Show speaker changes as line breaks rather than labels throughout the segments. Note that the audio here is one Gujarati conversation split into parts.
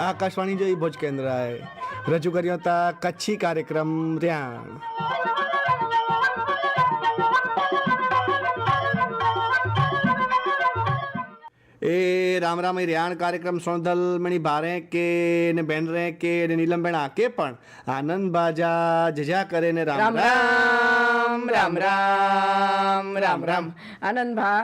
આકાશવાણી જે ભુજ કેન્દ્ર आहे રજૂ કર્યો હતા કચ્છી કાર્યક્રમ ર્યાણ. એ રામ રામ એ રિયાણ કાર્યક્રમ સોનદલ મણી ભારે કે ને બેન રે કે ને નીલમબેન આકે પણ આનંદ બાજા જજા કરે ને રામ
રામ રામ. રામ રામ રામ આનંદ ભા.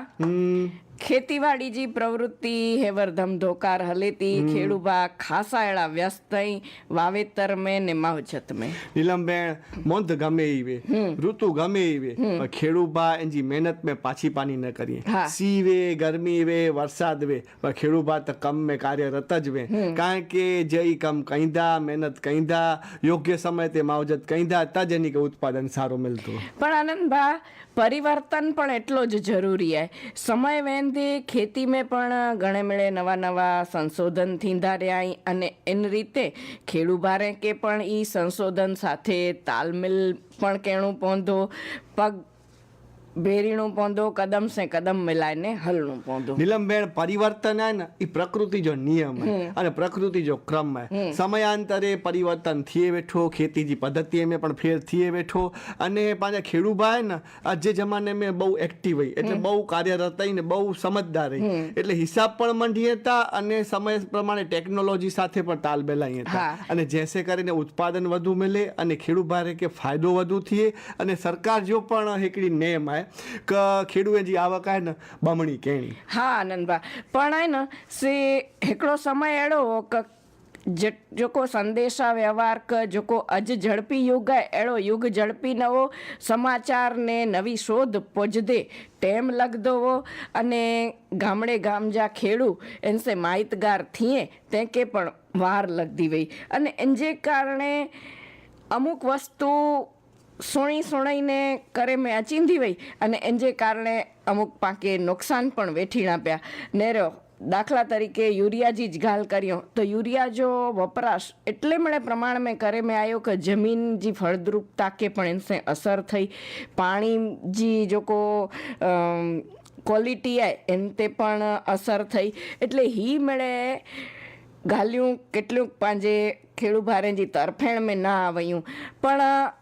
ખેતીવાડી જી પ્રવૃત્તિ હેવરધમ ધોકાર હલેતી ખેડુભા ખાસા એળા વ્યસ્ત થઈ વાવેતર મેં ને માવજત મેં.
નીલમબેન મોંધ ગમે ઈવે ઋતુ ગમે ઈવે પણ ખેડૂબા એની મહેનત મેં પાછી પાની ન કરીએ. સીવે ગરમી વે વરસાદ વે પણ ખેડુભા તો કમ મેં કાર્યરત જ વે. કારણ કે જે કમ કઈંદા મહેનત કઈંદા યોગ્ય સમય તે માવજત કઈંદા તજ એની કે ઉત્પાદન સારું મિલતું.
પણ આનંદ ભા પરિવર્તન પણ એટલો જ જરૂરી आहे સમય વેંદે ખેતી મેં પણ ઘણે મેળે નવા નવા સંશોધન થીંધા રહ્યા અને એની રીતે ખેડૂભારે કે પણ એ સંશોધન સાથે તાલમેલ પણ કેણું પોંધો. પગ ભેરીણું પોંદો કદમ સે કદમ મિલાઈને હલનું પોંદો
નીલમબેન પરિવર્તન હે ને એ પ્રકૃતિ જો નિયમ હે અને પ્રકૃતિ જો ક્રમ હે. સમયાંતરે પરિવર્તન થઈએ બેઠો ખેતીજી પદ્ધતિ મેં પણ ફેર થઈએ બેઠો. અને પાછા ખેડૂબા હે ને આજે જમાને મેં બહુ એક્ટિવ હોય એટલે બહુ કાર્યરત હોય ને બહુ સમજદાર હોય એટલે હિસાબ પણ મંડી હતા અને સમય પ્રમાણે ટેકનોલોજી સાથે પણ તાલ બેલાઈ હતા. અને જેસે કરીને ઉત્પાદન વધુ મળે અને ખેડૂત કે ફાયદો વધુ થઈએ અને સરકાર જો પણ એકડી નેમ आहे કે ખેડૂએ જે આવક આય ને, બમણી કેણી.
હા આનંદભા પણ આય ને, સે હિકડો સમય એડો કે જેકો સંદેશા વ્યવહાર ક જોકો અજ ઝડપી યુગ એડો યુગ ઝડપી નવો સમાચારને નવી શોધ પોજદે ટેમ લગદોવો અને ગામડે ગામ જા ખેડૂ એનસે માહિતગાર થીએ, તે કે પણ વાર લગતી વઈ. અને એન જે કારણે અમુક વસ્તુ સોણી સોણાઈને કરે મેં આ ચીંધી વહી. અને એને જે કારણે અમુક પાકે નુકસાન પણ વેઠી આપ્યા. નેરો દાખલા તરીકે યુરિયાજી જ ઘાલ કર્યો. તો યુરિયા જો વપરાશ એટલે મને પ્રમાણ મેં કરે મેં આવ્યો કે જમીન જે ફળદ્રુપતા કે પણ એને અસર થઈ. પાણી જે જોકો ક્વોલિટી આવે એને તે પણ અસર થઈ. એટલે હી મળે ઘાલ્યું, કેટલુંક પાંજે ખેડૂભારે જે તરફેણ મેં ના આવ્યું પણ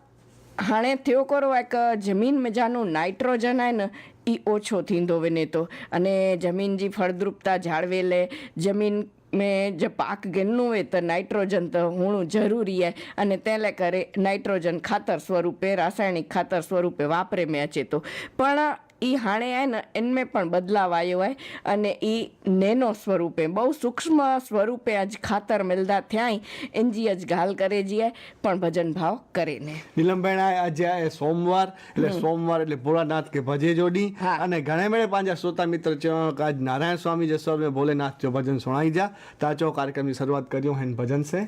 हाणे थियो कहिड़ो आहे की ज़मीन में जानो नाइट्रोजन आहे न ई ओछो थींदो वञे थो अने ज़मीन जी फलद्रुपता जाड़वे लाइ ज़मीन में जे पाक गिनू हुए त नाइट्रोजन त हुअणु ज़रूरी आहे अने तंहिं लाइ करे नाइट्रोजन खातर स्वरूपे रासायनिक खातर स्वरूपे वापरे में अचे थो पण એ હાણે આય ને એમને પણ બદલાવ આવ્યો હોય અને એ નેનો સ્વરૂપે બહુ સૂક્ષ્મ સ્વરૂપે આજ ખાતર મેલદા થયાય એનજી જ ગાલ કરે જીએ પણ ભજન ભાવ કરીને
નીલમબેન આજે આ સોમવાર એટલે સોમવાર એટલે ભોળાનાથ કે ભજે જોડી. અને ઘણા મેળે પાંજા શ્રોતા મિત્ર આજ નારાયણ સ્વામી જસવર ભોલેનાથ જો ભજન સુણાઈ જા. તાચો કાર્યક્રમની શરૂઆત કર્યો હેન ભજન
છે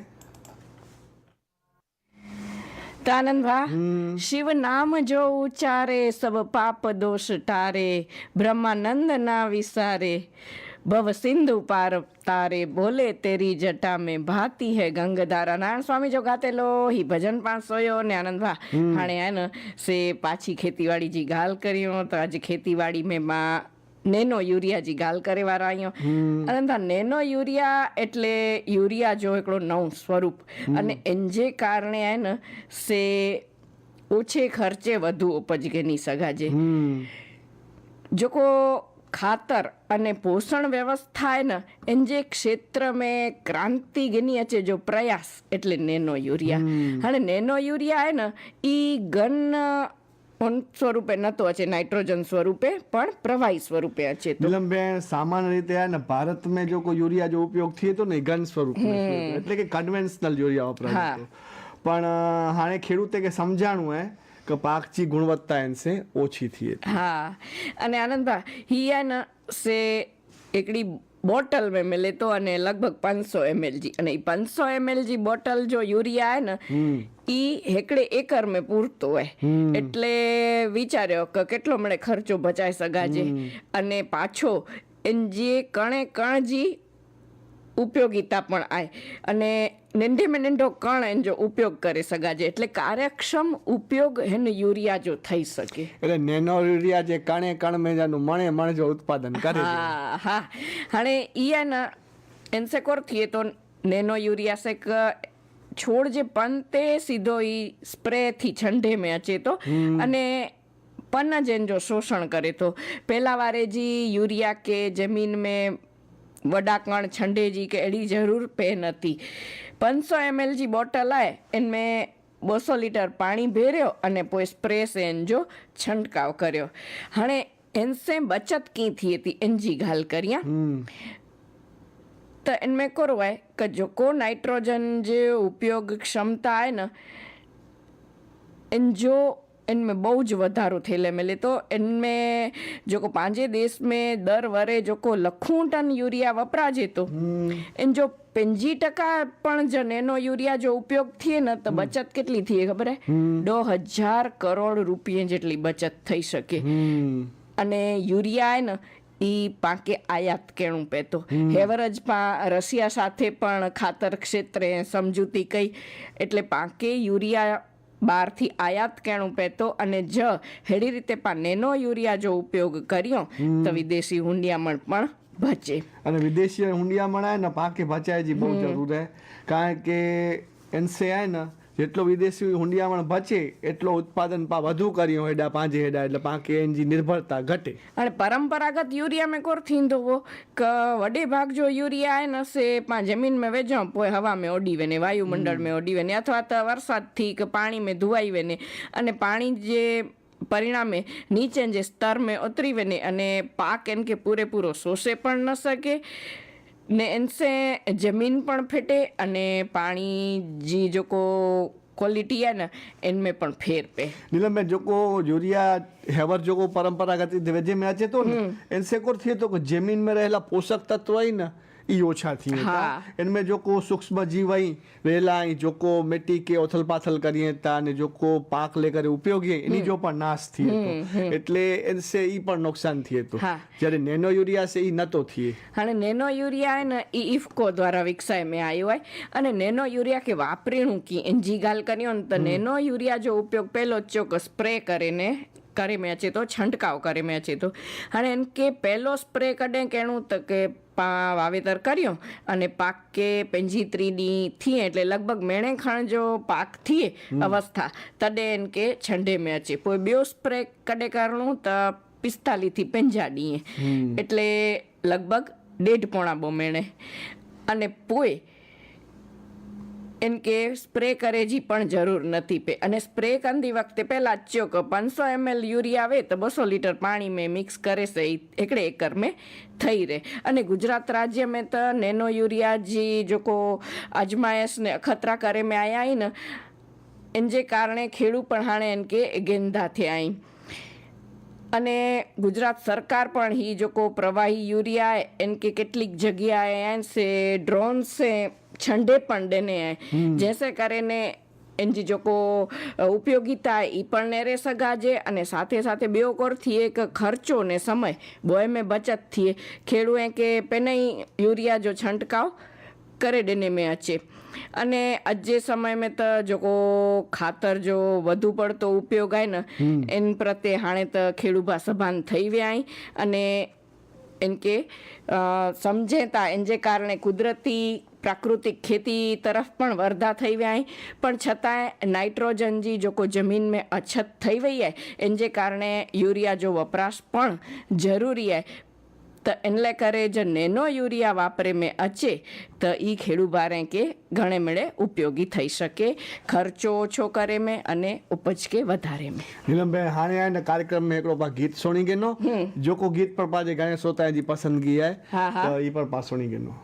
મુક્તાનંદ ભા. શિવ નામ જો ઉચ્ચારે સબ પાપ દોષ ટારે બ્રહ્માનંદ ના વિસારે. ભવ સિંધુ પાર તારે બોલે તેરી જટા મેં ભાતી હે ગંગધારા. નારાયણ સ્વામી જો ગાતેલો હી ભજન પણ સોયો ને આનંદ ભા. હાણે આને સે પાછી ખેતીવાડી જી ગાલ કર્યો તો આજે ખેતીવાડી મેં માં નેનો યુરિયા જી ગાલ કરે વારાયો અને નેનો યુરિયા એટલે યુરિયા જો એકડો નવું સ્વરૂપ. અને એનજે કારણે એને સે ઓછે ખર્ચે વધુ ઉપજ કેની સગાજે જોકો ખાતર અને પોષણ વ્યવસ્થા એ ને એન જે ક્ષેત્ર મેં ક્રાંતિ ગની છે જો પ્રયાસ એટલે નેનો યુરિયા. અને નેનો યુરિયા એ ને એ ગન પણ સ્વરૂપે નહોતો અચે નાઇટ્રોજન સ્વરૂપે પણ પ્રવાહી સ્વરૂપે અચે
નીલમબેન સામાન્ય રીતે અને ભારત મેં જો કોઈ યુરિયા જો ઉપયોગ થયો તો ને ઘન સ્વરૂપે એટલે કે કન્વેન્શનલ યુરિયા વપરાય પણ હાણે ખેડૂતે કે સમજાણું હે કે પાકની ગુણવત્તા એનસે ઓછી થઈ
હા. અને આનંદભા હિયાન સે એકડી બોટલમાં મેં લેતો અને લગભગ પાંચસો એમએલજી અને એ પાંચસો એમએલજી બોટલ જો યુરિયા હે ને એ હેકડે એકર મેં પૂરતો હોય. એટલે વિચાર્યો કે કેટલો મને ખર્ચો બચાઈ સગાજે. અને પાછો જે કણે કણજી ઉપયોગીતા પણ આવે અને નેંઢેમાં નેંઢો કણ એનો જો ઉપયોગ કરી શકાય છે એટલે કાર્યક્ષમ ઉપયોગ એનો યુરિયા જો થઈ શકે.
એટલે નેનો યુરિયા જે કણે કણ મેજાનું મણે મણ જો ઉત્પાદન કરે
હા હા. હાણે ઈયાના એન્સેકોર થઈએ તો નેનો યુરિયા સેક છોડ જે પંતે સીધો ઈ સ્પ્રેથી છંઢે મેં અચે તો. અને પન્ના જેન જો શોષણ કરે તો. પહેલા વારે જે યુરિયા કે જમીન મેં वॾाकण छंडे जी कहिड़ी ज़रूरु पे न थी पंज सौ एम एल जी बोटल आहे इनमें ॿ सौ लीटर पाणी भेरियो अने पोइ स्प्रे सेन जो छंटकाव करियो हाणे हिन सां बचति कीअं थिए थी इन जी ॻाल्हि करियां त इन में कहिड़ो आहे की जेको नाइट्रोजन जे उपयोग क्षमता आहे न इन जो इनमें બહુ જ વધારો થયેલે मिले तो इनमें जेको पंहिंजे देश में दर वरे जेको लखूं टन यूरिया वपराजे थो इन जो पंजी टका પણ જો નેનો યુરિયા જો ઉપયોગ થયે ને તો બચત કેટલી થઈ ખબર હે દો હજાર કરોડ રૂપિયા જેટલી બચત થઈ શકે
હમ
અને યુરિયા હે ને ઈ પાકે આયાત કેણું પેતો હેવરજ પા રશિયા સાથે પણ ખાતર ક્ષેત્રે સમજૂતી કઈ એટલે પાકે યુરિયા બહારથી આયાત કેણું પેતો અને જ હેડી રીતે પણ નેનો યુરિયા જો ઉપયોગ કર્યો તો વિદેશી હુંડિયામણ પણ બચે
અને વિદેશી હુંડિયામણ આવે ને પાકે બચાય જે બહુ જરૂર છે કારણ કે એનસે આવે ને જેટલો વિદેશી હુંડિયામણ બચે એટલો ઉત્પાદન પા વધુ કર્યું હેડા પાંજે હેડા એટલે પાંકે એનજી નિર્ભરતા ઘટે.
અને પરંપરાગત યુરિયા મેં કોર થીંદો હો કે વડે ભાગ જો યુરિયા આય નસે પા જમીન મેં વેજમ પોય હવા મેં ઓડીવે ને વાયુમંડળ મેં ઓડીવે ને અથવા તો વરસાદથી કે પાણી મેં ધુવાઈવે ને અને પાણી જે પરિણામે નીચે જે સ્તર મેં ઉતરીવે ને અને પાક એમ કે પૂરેપૂરો શોષે પણ ન શકે. ને એનસે જમીન પણ ફેટે અને પાણી जी जेको क्वालिटी आहे न इनमें पण फेर पे
नीलम में जोको यूरिया हेवर जोको परंपरागत वेजे में अचे तो न इनसे को थिए तो कि जमीन में रहेला पोषक तत्व એ ઓછા
થઈ
હતા એનમે જોકો સૂક્ષ્મ જીવ અહીં વેલા જોકો મેટી કે ઓથલ પાથલ કરી હતા અને જોકો પાક લેકર ઉપયોગી એની જો પણ નાશ થઈ હતો એટલે એનસે ઈ પણ નુકસાન થઈ
હતું.
જ્યારે નેનો યુરિયા છે એ નતો થઈ
અને નેનો યુરિયા ને એ ઇફકો દ્વારા વિકસાય મેં આવ્યો હોય. અને નેનો યુરિયા કે વાપરીણું કે એનજી ગાલ કર્યો ને તો નેનો યુરિયા જો ઉપયોગ પહેલો ચોક્કસ સ્પ્રે કરીને કરી મેં તો છંટકાવ કરી મેં તો અને એમ કે પહેલો સ્પ્રે કરે કેણું તો કે પા વાવેતર કર્યું અને પાક કે પેંજીત્રીની થી એટલે લગભગ મેણે ખાણ જો પાકથી અવસ્થા. તડેન કે છંડે મેચે પોઈ બ્યો સ્પ્રે કડે કરણું તો પિસ્તાલીથી પેંજાડીએ. એટલે લગભગ ડેઢ પોણા બો મેણે. અને પોઈ એમ કે સ્પ્રે કરે જી પણ જરૂર નથી પે. અને સ્પ્રે કરતી વખતે પહેલાં ચોક પાંચસો એમએલ યુરિયા આવે તો બસો લીટર પાણી મેં મિક્સ કરે છે. એકડે એકર મેં થઈ રહે. અને ગુજરાત રાજ્ય મેં તો નેનો યુરિયા જી જોકો અજમાયશ ને અખતરા કરે મેં આયા આવી ને, એન જે કારણે ખેડૂત પણ હાણે એન કે ગેંધા થયા અહીં અને ગુજરાત સરકાર પણ હી જોકો પ્રવાહી યુરિયા, એન કે કેટલીક જગ્યાએ એન સે ડ્રોન झंडे पण देने हैं जैसे करे ने એની જો કો ઉપયોગિતા એ પણ ને રહે સગાજે અને સાથે સાથે બેઓ કોરથી એક ખર્ચો ને સમય. બોય મેં બચત થઈએ ખેડૂએ કે પેનઈ યુરિયા જો છંટકાવ કરે ડેને મેં અચે અને અજે સમય મેં તો જો કો ખાતર જો વધુ પડતો ઉપયોગ આય ને એન પ્રત્યે હાણે તો ખેડૂભા સભાન થઈ વ્યાય અને એન કે સમજેતા એન જે કારણે કુદરતી પ્રાકૃતિક खेती तरफ પણ वर्धा થઈ વ્યાય. પણ છતાંય નાઇટ્રોજન જી જો કોઈ જમીન में અછત થઈ વહી है इन जे કારણે યુરિયા જો વપરાશ પણ જરૂરી है તો એટલે કરે જે નેનો યુરિયા વાપરે મેં અચે તો એ ખેડૂ બારે કે ઘણે મળે ઉપયોગી થઈ શકે. ખર્ચો ઓછો કરે મેં અને ઉપજ કે વધારે
મેં. નીલમભાઈ હાણે આને કાર્યક્રમ મેં એકડો પા ગીત સુણી ગેનો. જો કો ગીત પર પાજે ગાને સોતા જી
પસંદગી આય
તો એ પર પા સુણી ગેનો.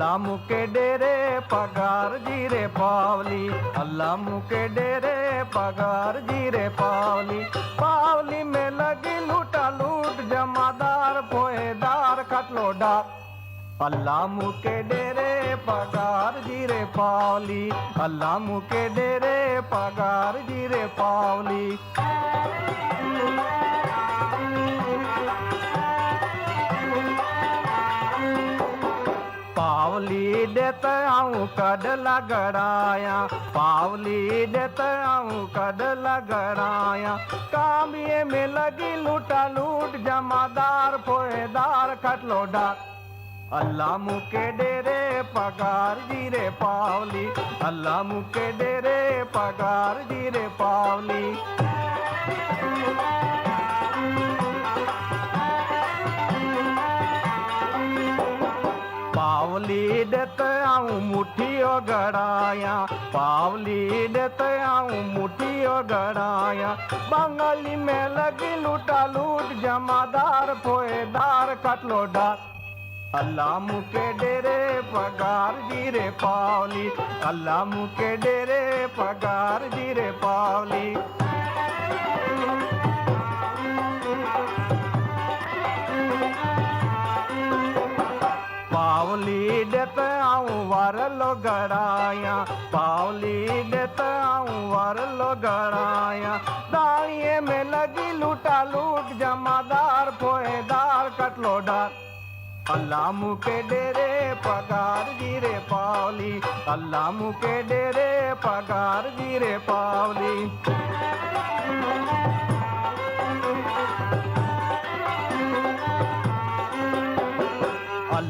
अल्लाह मुके डेरे पगार जीरे पावली अल्लाह मुके डेरे पगार जीरे पावली पावली में लगी लूटा लूट जमादार पोएदार खटलो डाक अल्लाह मुके डेरे पगार जीरे पावली अल्लाह मुके डेरे पगार जीरे पावली પાવલી દેત આવું કડ લગડાયા પાવલી દેત આવું કડ લગડાયા કામીએ મે લગી લૂટા લૂટ જમાદાર ફોયદાર ખટલો ડાર અલ્લાહ મુકે ડેરે પગાર જીરે પાવલી અલ્લાહ મુકે ડેરે પગાર જીરે પાવલી ડેત આવું મુઠ્ઠીઓ ગળાયા પાવલી ડેત આવું મુઠ્ઠીઓ ગળાયા બંગાલી મેં લગી લૂટા લૂટ જમાદાર પોએદાર કટલો ડાર अल्लाह मुके डेरे पगार जीरे पावली अल्लाह मुके डेरे पगार जीरे पावली Thank you. पावली देत आऊँ वरलो गड़ाया पावली देत आऊँ वरलो गड़ाया। दाड़िए में लगी लूटा लूट, जमादार फोएदार कटलो डार। अल्लाह मुके डेरे पगार गिरे पावली, अल्लाह मुके डेरे पगार गिरे पावली।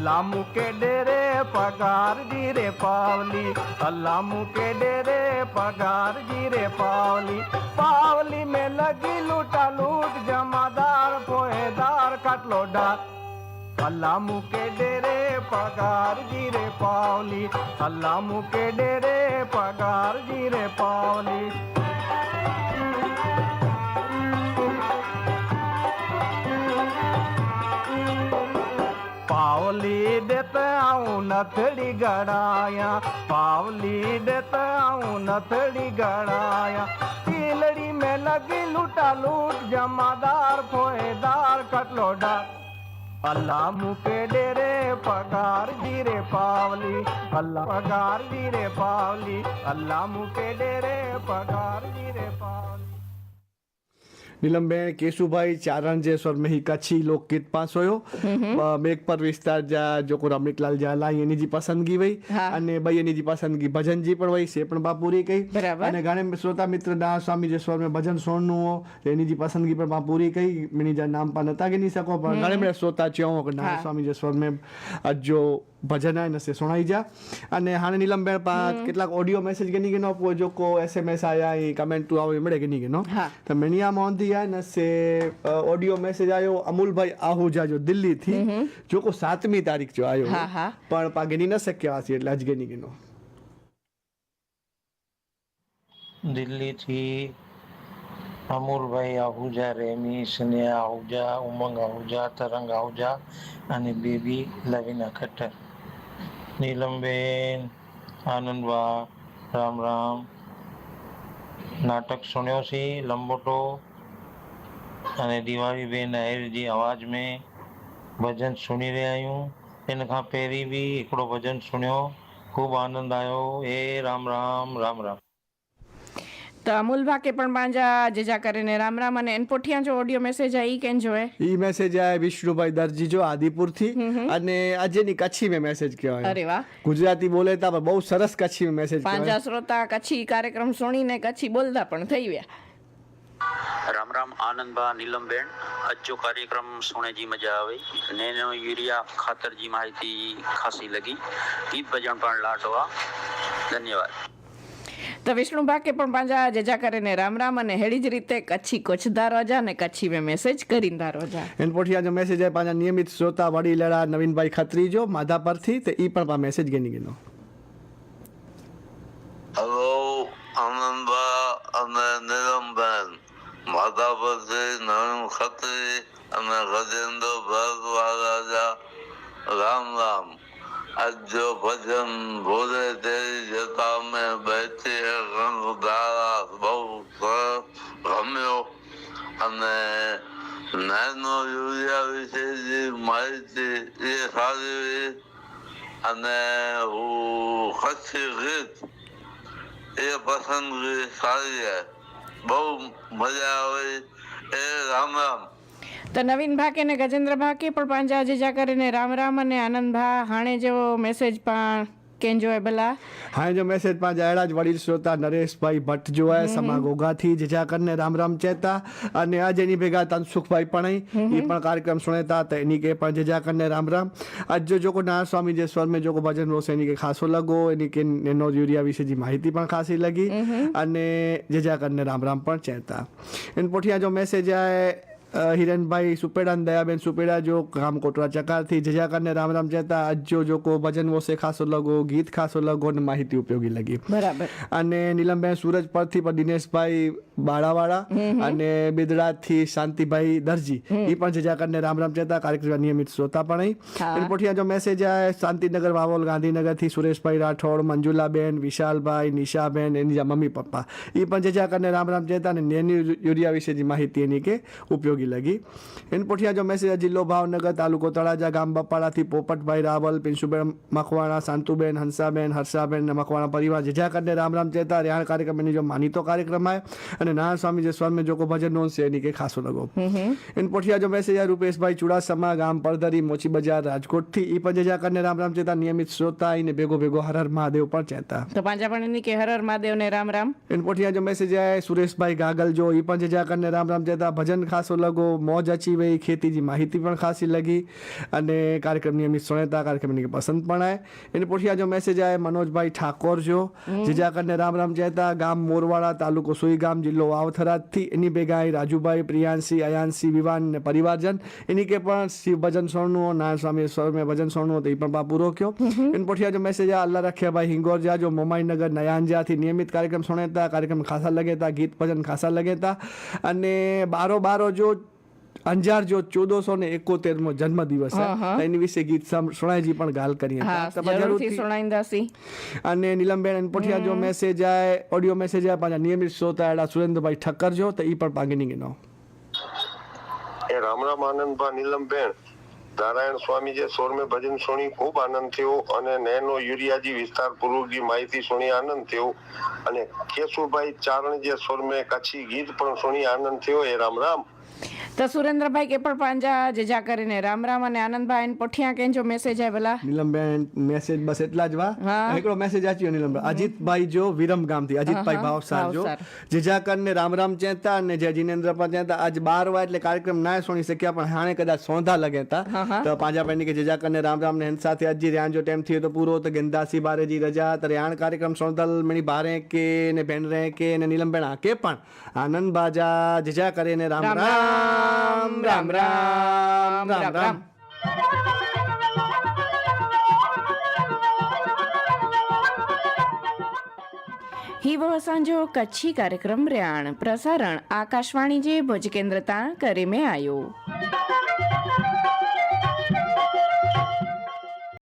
અલ્લા મૂકે ડેરે પગાર જીરે પાવલી. અલ્લા મૂકે ડેરે પગાર જીરે પાવલી. પાવલી મેં લગી લૂટા લૂટ જમાદાર પોહેદાર કાટલો ડાર. અલ્લા મૂકે ડેરે પગાર જીરે પાવલી. અલ્લા મૂકે ડેરે પગાર જીરે પાવલી. દેતા આવું નથડી ગળાયા પાવલી દેતા આવું નથડી ગળાયા ટીલડી મેં લગી લૂટા લૂટ જમાદાર ફોયદાર કટલો ડા અલ્લાહ મૂકે ડેરે, પગાર ધીરે પાવલી. અલ્લાહ પગાર ધીરે પાવલી. અલ્લાહ મૂકે ડેરે, પગાર ધીરે પાવલી.
નીલમબેન કેશુભાઈ ચારણજેશ્વર મેહી કચ્છી લોકગીત પાસ હોયો. મેઘ પર વિસ્તાર જા જોકો રમણીકલાલ ઝાલા એની જી પસંદગી વઈ અને ભાઈ એની જી પસંદગી ભજનજી પણ વઈ સે પણ બાપુરી કઈ અને ગાણે શ્રોતા મિત્ર ના સ્વામી જેશ્વર મે ભજન સોણનું હો એની જી પસંદગી પણ બાપુરી કઈ મેની જા નામ પા નતા કે નહીં સકો પણ ગાણે મે શ્રોતા ચ્યો કે ના સ્વામી જેશ્વર મે અજો ભજન આય નસે સુણાઈ જા. અને હાણે નીલમબેન પાંચ કેટલાક ઓડિયો મેસેજ કે નહીં ગનો જો કો એસએમએસ આયા એ કમેન્ટ ટુ આવો મળે કે નહીં
ગનો
તો મેણિયા મોહંતી આય નસે ઓડિયો મેસેજ આયો અમુલભાઈ આહુજા જો દિલ્હી થી જો કો 7મી તારીખ
જો આયો.
પણ પાગેની ન શક્યા હસી એટલે આજ ગની ગનો
દિલ્હી થી અમૂલભાઈ આહુજા રેમી સ્નેહ આહુજા ઉમંગ આહુજા તરંગ આહુજા અને બેબી લવિના ખટ્ટર નીલમબેન આનંદબા રામ રામ નાટક સુણ્યો છે લંબોટો અને દિવાળીબેન આહિરજી आवाज़ में भजन सुणी रहिया आहियूं हिन खां पहिरीं बि हिकिड़ो भजन सुणियो ખૂબ આનંદ આવ્યો એ રામ રામ રામ રામ
તો અમૂલ ભાકે પણ પાંજા જેજા કરીને રામ રામ અને એન પોઠિયા જો ઓડિયો મેસેજ આવી કેન જોએ.
ઈ મેસેજ આય વિષ્ણુભાઈ દરજી જો આદિપુરથી અને આજેની કચ્છી મેં મેસેજ કહેવાય.
અરે વાહ.
ગુજરાતી બોલે તા પણ બહુ સરસ કચ્છી में મેસેજ
પાંજા શ્રોતા કચ્છી કાર્યક્રમ સુણીને કચ્છી બોલતા પણ થઈ ગયા.
રામ રામ આનંદબા નીલમબેન અજો કાર્યક્રમ સુણેજી મજા આવી. નેનો યુરિયા ખાતરજી માહિતી ખાસી લગી. ગીત ભજન પણ લાટવા. ધન્યવાદ.
તો વિષ્ણુ ભાકે પણ પાંજા જેજા કરીને રામ રામ અને હેડી જ રીતે કચ્છી કોચદા રોજા ને કચ્છી મેં મેસેજ કરીંદા રોજા.
એન પોઠિયા જો મેસેજ આય પાંજા નિયમિત શ્રોતા વડી લેડા નવીનભાઈ ખત્રી જો માધા પરથી તે ઈ પણ પા મેસેજ ગેની ગેનો
હલો આનંદબા અને નિરમબેન. પરથી નવીન ખત્રી અને ગજેન્દ્ર ભરતવાલા રામ રામ. આજ જો ભજન ભોરે તેરી જતા મેં બેઠી રંગ ધારા બહુ સરસ ગમ્યો અને નાનો યુરિયા વિશે જે માહિતી એ સારી અને હું કચ્છી ગીત એ પસંદગી સારી બહુ મજા આવે એ રામ રામ.
તો નવીન ભાકે ને ગજેન્દ્ર ભાકે પણ પાંજા જેજા કરીને રામ રામ અને આનંદ ભા હાણે જેવો મેસેજ પણ કે એન્જોય ભલા?
હા જો મેસેજ પાંચ આયડા જ વડીલ શ્રોતા નરેશભાઈ ભટ્ટ જોયા સમા ગોગાથી જજાકરને રામ રામ ચેતા અને આજે એની ભેગા તન સુખભાઈ પણ. એ પણ કાર્યક્રમ સુણેતા તો એની કે પણ જજાકરને રામ રામ. આજ જો જોકો નારાયણ સ્વામી જે સ્વર મેં જોકો ભજન રોશે એની કે ખાસો લગો એની કે એનો યુરિયા વિશેની માહિતી પણ ખાસી લગી અને જજાકરને રામ રામ પણ ચેતા એન પોઠિયા જો મેસેજ આય હિરણભાઈ સુપેડા અને દયાબેન સુપેડા જો ગામ કોટરા ચકારથી જજાકરને રામ રામ જતા અજો જોકો ભજન વોસે ખાસો લગો ગીત ખાસો લગો અને માહિતી ઉપયોગી લગી.
બરાબર.
અને નીલમબેન સુરજ પરથી પણ દિનેશભાઈ બાળાવાળા અને બિદડાથી શાંતિભાઈ દરજી એ પણ જજાકરને રામ રામ જતા કાર્યક્રમ નિયમિત શ્રોતા પણ પોઠિયા જો મેસેજ આવે શાંતિનગર વાવોલ ગાંધીનગરથી સુરેશભાઈ રાઠોડ મંજુલાબેન વિશાલભાઈ નિશાબેન એની મમ્મી પપ્પા. એ પણ જજાકરને રામ રામ જતા અને નેની યુરિયા વિશે જે માહિતી એની કે ઉપયોગી લગી. એન પોઠિયા જો મેસેજ જિલ્લો ભાવનગર તાલુકો તળાજા ગામ બપાડાથી પોપટભાઈ રાવલ પિંશુબેન મકવાણા શાંતુબેન હંસાબેન હર્ષાબેન ને મકવાણા પરિવાર જેજાકરને રામ રામ ચેતા રેહાણ કાર્યક્રમ એની જો માનીતો કાર્યક્રમ આવે અને નાના સ્વામી જે સ્વર્ણ જોકો ભજન નોંધ છે એની કે ખાસો લગો એન પોઠિયા જો મેસેજ રૂપેશભાઈ ચુડાસમા ગામ પરધરી મોચી બજાર રાજકોટથી. એ પણ જજાકરને રામ રામ ચેતા નિયમિત શ્રોતા એને ભેગો ભેગો હર હર મહાદેવ પણ ચેતા
તો પાંજાપણની કે હર હર મહાદેવને રામ રામ?
એન પોઠિયા જો મેસેજ આય સુરેશભાઈ ગાગલ જો. પણ જજા રામ રામ ચેતા ભજન ખાસો લગો મોજ અચી વઈ ખેતીજી માહિતી પણ ખાસી લગી અને કાર્યક્રમની એમની સુનેતા કાર્યક્રમની પસંદ પણ આય. એને પોઠિયા જો મેસેજ આવે મનોજભાઈ ઠાકોર જો જજા કરને રામ રામ ચેતા ગામ મોરવાડા તાલુકો સુઈગામ જિલ્લો વાવથરાજથી એની ભેગા રાજુભાઈ પ્રિયાંશી અયાંશી વિવાન ને પરિવારજન. એની કે પણ શિવ ભજન સોણનું નારાયણ સ્વામી સ્વર મેં ભજન સોણનું તો એ પણ બાપુ રોક્યો એને પોઠિયા જો મેસેજ આ અલ્લાહ રખ્યા ભાઈ હિંગોર જાજો મોમાઈનગર નયાનજાથી નિયમિત કાર્યક્રમ સુણેતા કાર્યક્રમ ખાસા લગેતા ગીત ભજન ખાસા લગેતા. અને બારો બારો જો અંજાર જો ચૌદસો ને એકોતેરમો જન્મ દિવસ એની વિશે ગીત સુણાયજી પણ ગાલ કરી હતા.
હા
તમે
જરૂરથી
જરૂરથી-
સુણાઈંદાસી
અને નીલમબેન પોઠિયા જો મેસેજ આવે ઓડિયો મેસેજ આવે પાછા નિયમિત શ્રોતા એડા સુરેન્દ્રભાઈ ઠક્કર જો તો એ પણ પાગીની ગીનો
એ રામ રામ આનંદભા નીલમબેન. નારાયણ સ્વામી જે સોર મે ભજન સુણી ખૂબ આનંદ થયો અને નેનો યુરિયાજી વિસ્તાર પૂર્વકની માહિતી સુણી આનંદ થયો. અને કેશુભાઈ ચારણ જે સોર મે કચ્છી ગીત પણ સુણી આનંદ થયો એ રામ રામ.
તો સુરેન્દ્રભાઈ કે પણ પાંજા જજા કરીને રામ રામ અને આનંદભાઈ એને પોઠિયા કેમ જો મેસેજ આવે ભલા
નીલમબેન મેસેજ બસ એટલા જ વા. એકડો મેસેજ આચ્યો નીલમબેન. અજીતભાઈ જો વિરમ ગામથી અજીતભાઈ
હા, હા,
ભાવસાર જો. જેજાકર ને રામ રામ ચેતા અને જે જીનેન્દ્ર પર ચેતા. આજ બાર વા એટલે કાર્યક્રમ ના સોણી શક્યા પણ હાણે કદાચ સોંધા લગેતા. તો. પાંજા પેની કે જેજાકર ને રામ રામ ને હંસ સાથે અજી રહ્યા જો ટાઈમ થયો તો પૂરો તો ગંદાસી બારેજી રજા. તો રેણ કાર્યક્રમ સોંધલ મણી બારે કે ને બેન રે કે ને નીલમબેન કે પણ આનંદ બાજા જેજા કરે ને રામ.
રામ.
રામ રામ રામ રામ રામ
હિવો સાંજો કચ્છી કાર્યક્રમ ર્યાણ. પ્રસારણ આકાશવાણી જે ભુજ કેન્દ્ર તાં મેં આયો.